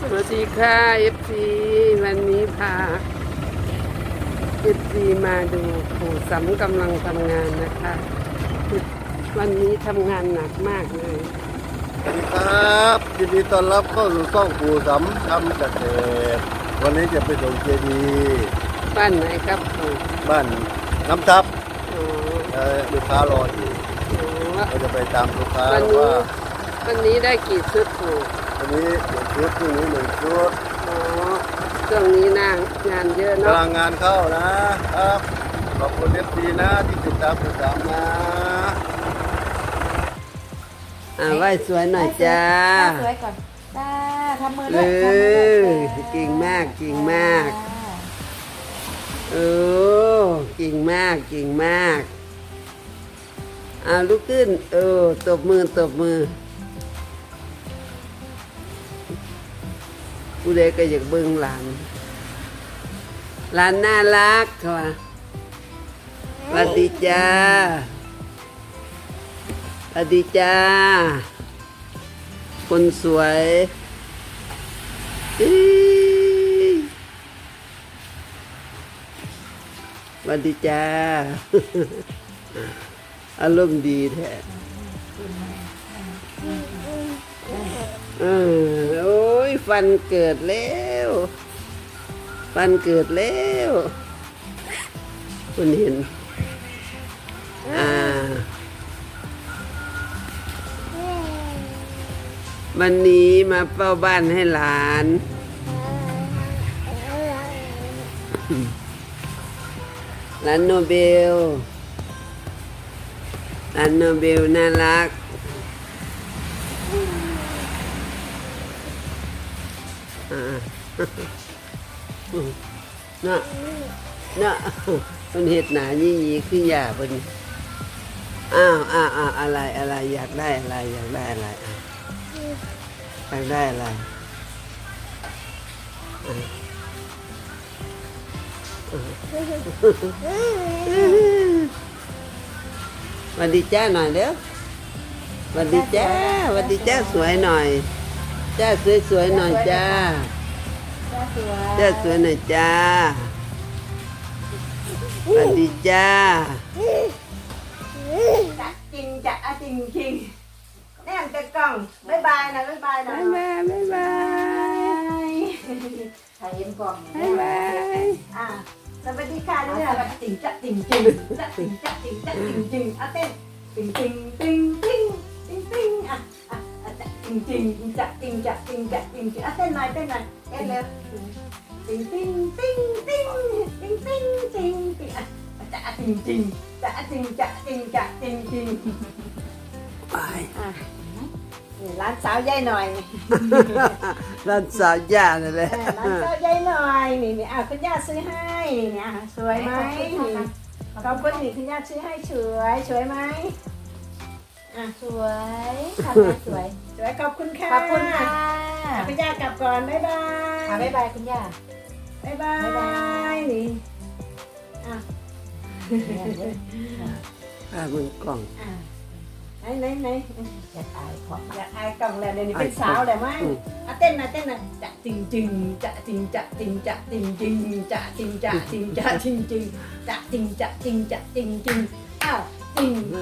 สวัสดีค่ะ FC วันนี้พา FC มาดูปู่สำกำลังทำงานนะคะ วันนี้ทำงานหนักมากเลย สวัสดีครับยินดีต้อนรับเข้าสู่ช่องปู่สำทำเกษตรวันนี้จะไปส่งเจดีย์บ้านไหนครับปู่บ้านน้ำทับอ๋อเอ่อลูกค้ารออยู่อ๋อเราจะไปตามลูกค้าวันนี้ว่าวันนี้ได้กี่ชุดปู่ วันนี้หนึ่งชุดพรุ่งนี้หนึ่งชุดอ๋อช่วงนี้นางงานเยอะกำเนาะลังงานเข้านะครับ ขอบคุณเอฟซีนะที่ติดตามปู่สำนะ อ่าไหว้สวยหน่อยจ้าสวยก่อนจ้าทำมือเอด้วยทำมือด้วยอเก่งมากเก่งมากเออเก่งมากเก่งมากเอาลุกขึ้น เออตบมือตบมือ ผู้ใดก็อยากเบิ่งหลานหลานน่ารักค่ะว่าสวัสดีจ้าสวัสดีจ้า คนสวยสวัสดีจ้า อารมณ์ดีแท้เออโอ้ ยฟันเกิดแล้ว ฟันเกิดแล้ว คุณเห็น อ่า วันนี้มาเฝ้าบ้านให้หลาน หลานโนเบลหลานโนเบลน่ารัก น่ะน่ะมันเห็ดหนายี่ยีขึ้นยาเพิ่นอ้าวอ้าวอ้าวอะไรอะไรอยากได้อะไรอยากได้อะไรอยากได้อะไรวัสดีจ้าหน่อยเร็วสวัสดีจ้าวัสดีจ้าสวยหน่อย จ้าสวยสวยๆหน่อยจ้า จ้าสวยจ้าสวยหน่อยจ้าสวัสดีจ้าจ้าจริงจ้าจริงจริงแน่นจะกล่องบ๊ายบายนะบ๊ายบายนะบ๊ายบายบ๊ายบายถ่ายเอ็มกล่องบ๊ายบายอ่าสวัสดีค่ะด้วยนะจริงจ้าจริงจริงจ้าจริงจ้าจริงจ้าจริงจริงอะเต้นจริงจริงจริงจริง อะจ้าจริงจริงจ้าจริงจ้าจริงจ้าจริงจริงอะเต้นหน่อยเต้นหน่อยเต้นเร็วจริงจริงจริงจริงจริงจริงจริงจริง สวยขอบคุณค่ะขอบคุณค่ะคุณย่ากลับก่อนบ๊ายบายอะบ๊ายบายคุณย่าบ๊ายบายบ๊ายบายนี่อะอ่มือกล่องอะไหนไหนไหนอยากอายขออยากอายกล่องแล้วเดี๋ยวนี้เป็นสาวแล้วมั้งอะเต้นนะเต้นนะจะจริงจริงจะจริงจะจริงจะจริงจริงจะจริงจะจริงจะจริงจริงจะจริงจะจริงจะจริงจริงอ้าวจริงเอ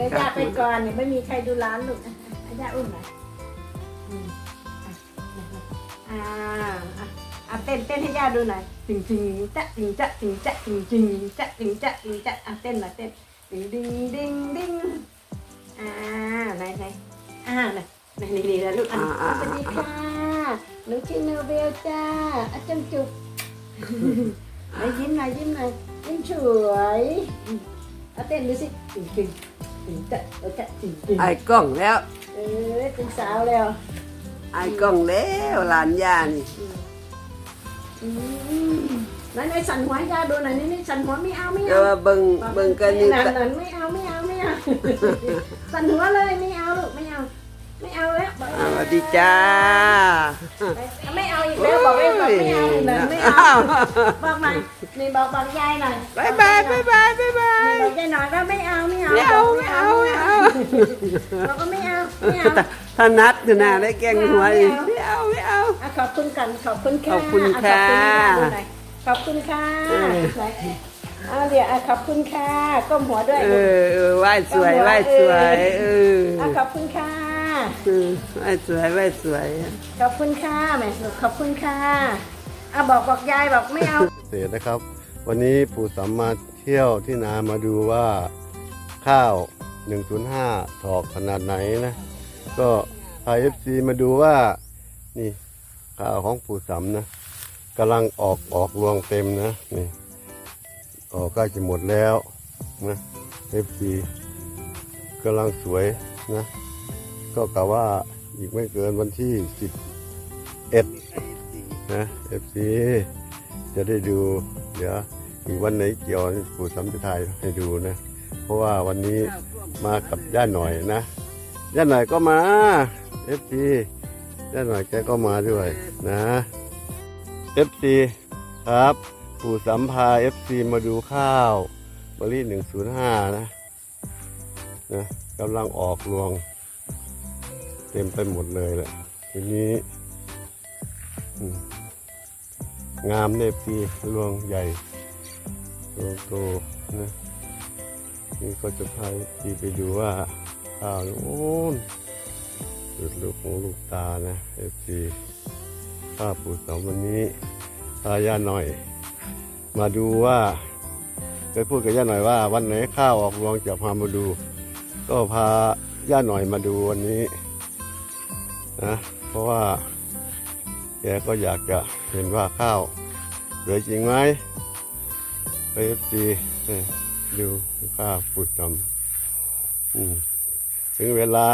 ออยาไปก่อนเนี่ยไม่มีใครดูร้านหรอก ย่าอุ้มหน่อยอืมอะอะอะอะเต้นเต้นให้ย่าดูหน่อยจริงจริงจะจริงจะจริงจะจริงจริงจะจริงจะจริงจะอะเต้นหน่อยเต้นดิ้งดิ้งดิ้งดิ้งอ่าไหนไหนอ่าไหนไหนนี่นี่นะลูกอะสวัสดีค่ะหนูชื่อโนเบลจ้าอาจารย์จุบไหนยิ้มหน่อยยิ้มหน่อยยิ้มสวยเอาเต้นดูสิจริงจริง จริงจะเออจะจริงจริงไอ้กล้องแล้ว เออเป็นสาวแล้วไอ้กล้องแล้วหลานยานี่อืมไหนไหนสันหัวยาดูหน่อยนี่นี่สันหัวไม่เอาไม่เอาว่าเบิ่งเบิ่งกันนี่นั่นนั่นไม่เอาไม่เอาไม่เอา สันหัวเลยไม่เอาลูกไม่เอา ไม่เอาแล้วบอกอ่าสวัสดีจ้าไม่เอาอีกแล้วบอกไม่บอกไม่เอาอีกเลยไม่เอาบอกหน่อยนี่บอกบอกยายหน่อยบ๊ายบายบ๊ายบายบ๊ายบายนี่บอกยายหน่อยว่าไม่เอาไม่เอาไม่เอาบอกไม่เอาไม่เอาเราก็ไม่เอาไม่เอาถ้าถ้านัดอยู่นะได้แกงหัวอีกไม่ไม่เอาเอาไม่เอาอะขอบคุณกันขอบคุณค่ะขอบคุณค่ะอ่ขอบคุณค่ะเออไหนเอาเดี๋ยวอะขอบคุณค่ะก้มหัวด้วยเออเออไหว้สวยไหว้สวยเอออะขอบคุณค่ะเออไหว้สวยไหว้สวยขอบคุณค่ะแม่ลูกขอบคุณค่ะอะบอกบอกยายบอกไม่เอา เศษนะครับ วันนี้ปู่สามมาเที่ยวที่นามาดูว่าข้าว 105ถอกขนาดไหนนะ ก็พาเอฟซีมาดูว่า นี่ข้าวของปู่สามนะกำลังออกออกรวงเต็มนะนี่ออกใกล้จะหมดแล้วนะเอฟซีกำลังสวยนะ ก็กะว่าอีกไม่เกินวันที่11นะเอฟซีจะได้ดู เดี๋ยวอีกวันไหนเกี่ยวปู่สัมปทายให้ดูนะ เพราะว่าวันนี้มากับย่าหน่อยนะย่าหน่อยก็มาเอฟซีย่าหน่อยแกก็มาด้วยนะเอฟซีครับปู่สัมพาเอฟซีมาดูข้าวบริหนึ่งศูนย์ห้านะนะกำลังออกรวง เต็มไปหมดเลยแหละทีนี้งามเนบซีรวงใหญ่โตโตนะนี่ก็จะพาทีไปดูว่าข้าวโอ้นสุดลูกของลูกตานะเอฟซีข้าปู่สองวันนี้พาย่าหน่อย มาดูว่าเคยพูดกับย่าหน่อยว่า วันไหนข้าวออกรวงจะพามาดู ก็พาย่าหน่อยมาดูวันนี้ นะเพราะว่าแกก็อยากจะเห็นว่าข้าวเหลือจริงไหมไปเอฟซีดูข้าวปุดดำอืมถึงเวลา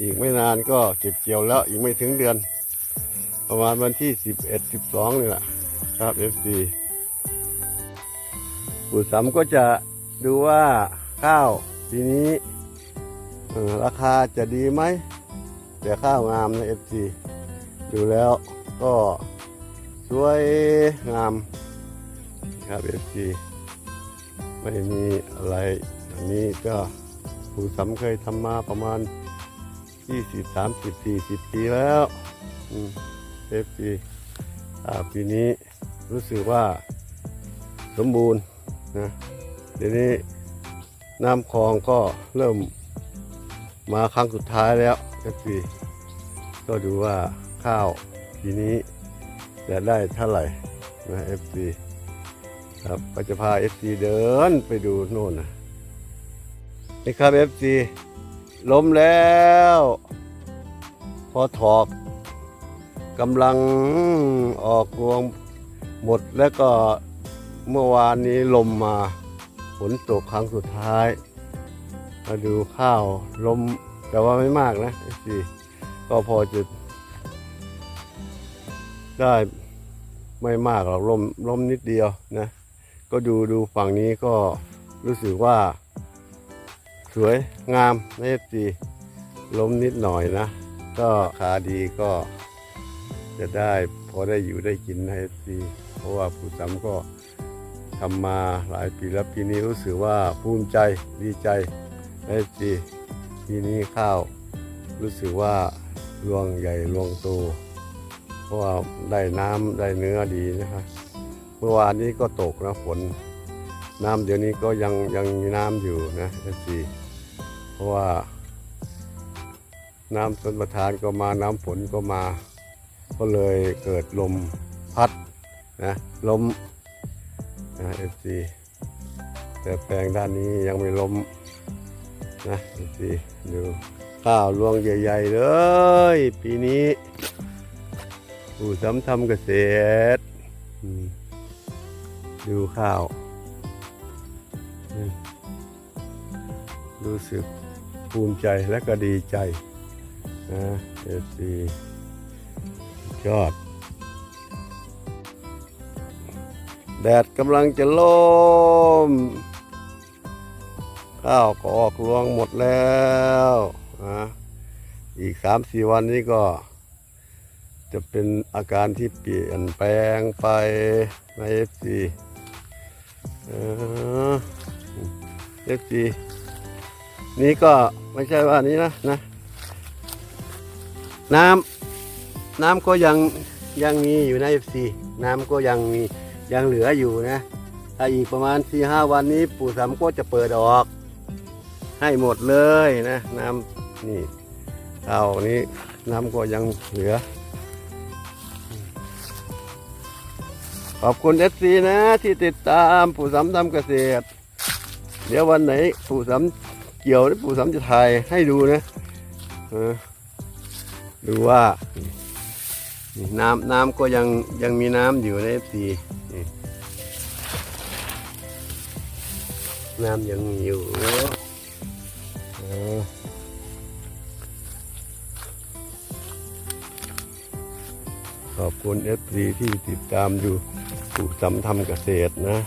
อีกไม่นานก็เก็บเกี่ยวแล้วอีกไม่ถึงเดือน ประมาณวันที่สิบเอ็ดสิบสองนี่แหละครับเอฟซีปุดสำก็จะดูว่าข้าวทีนี้ราคาจะดีไหม แต่ข้าวงามนะเอฟซีดูแล้วก็สวยงามครับเอฟซีไม่มีอะไรอันนี้ก็ผู้สำเคยทำมาประมาณ20 30 40ปีแล้วเอฟซีปีนี้รู้สึกว่าสมบูรณ์นะเดี๋ยวนี้น้ำคลองก็เริ่มมาครั้งสุดท้ายแล้ว FC ก็ดูว่าข้าวทีนี้จะได้เท่าไหร่นะ FC ครับก็จะพา FC เดินไปดูโน่นนะนี่ครับ FC ล้มแล้ว พอถอกกำลังออกรวงหมดแล้วก็เมื่อวานนี้ลมมาฝนตกครั้งสุดท้าย มาดูข้าวลม แต่ว่าไม่มากนะสิก็พอจะได้ไม่มากหรอกลมลมนิดเดียวนะ ก็ดูดูฝั่งนี้ก็รู้สึกว่า สวยงามนะสิลมนิดหน่อยนะ ก็ขาดีก็จะได้พอได้อยู่ได้กินนะสิเพราะว่าผู้สำก็ทำมาหลายปีแล้วปีนี้รู้สึกว่าภูมิใจดีใจเอฟซี ทีนี้ข้าวรู้สึกว่ารวงใหญ่รวงโตเพราะว่าได้น้ำได้เนื้อดีนะครับเมื่อวานนี้ก็ตกนะฝนน้ำเดี๋ยวนี้ก็ยังยังมีน้ำอยู่นะเอฟซีเพราะว่าน้ำต้นประทานก็มาน้ำฝนก็มา ก็เลยเกิดลมพัดนะลมนะเอฟซีแต่แปลงด้านนี้ยังไม่ลม นะดูสิดูข้าวรวงใหญ่ ๆ เลย ปีนี้ผู้สำทำเกษตร ดูข้าว รู้สึกภูมิใจและก็ดีใจนะเอซียอด แดดกำลังจะล่ม ข้าวก็ออกรวงหมดแล้วนะอีกสามสี่วันนี้ก็ จะเป็นอาการที่เปลี่ยนแปลงไปในเอฟซีเอฟซีนี่ก็ไม่ใช่ว่านี้นะนะ น้ำน้ำก็ยังยังมีอยู่ใน FC น้ำก็ยังมียังเหลืออยู่นะถ้าอีกประมาณสี่ห้าวันนี้ปู่สามก็จะเปิดออก ให้หมดเลยนะน้ำนี่เท่านี้น้ำก็ยังเหลือ ขอบคุณเอฟซีนะ ที่ติดตามปู่สำทำเกษตร เดี๋ยววันไหนปู่สำเกี่ยวหรือปู่สำจะถ่ายให้ดูนะดูว่าน้ำน้ำก็ยังยังมีน้ำอยู่ในเอฟซีน้ำยังอยู่ ขอบคุณเอฟซีที่ติดตามดูปู่สำทำเกษตรนะ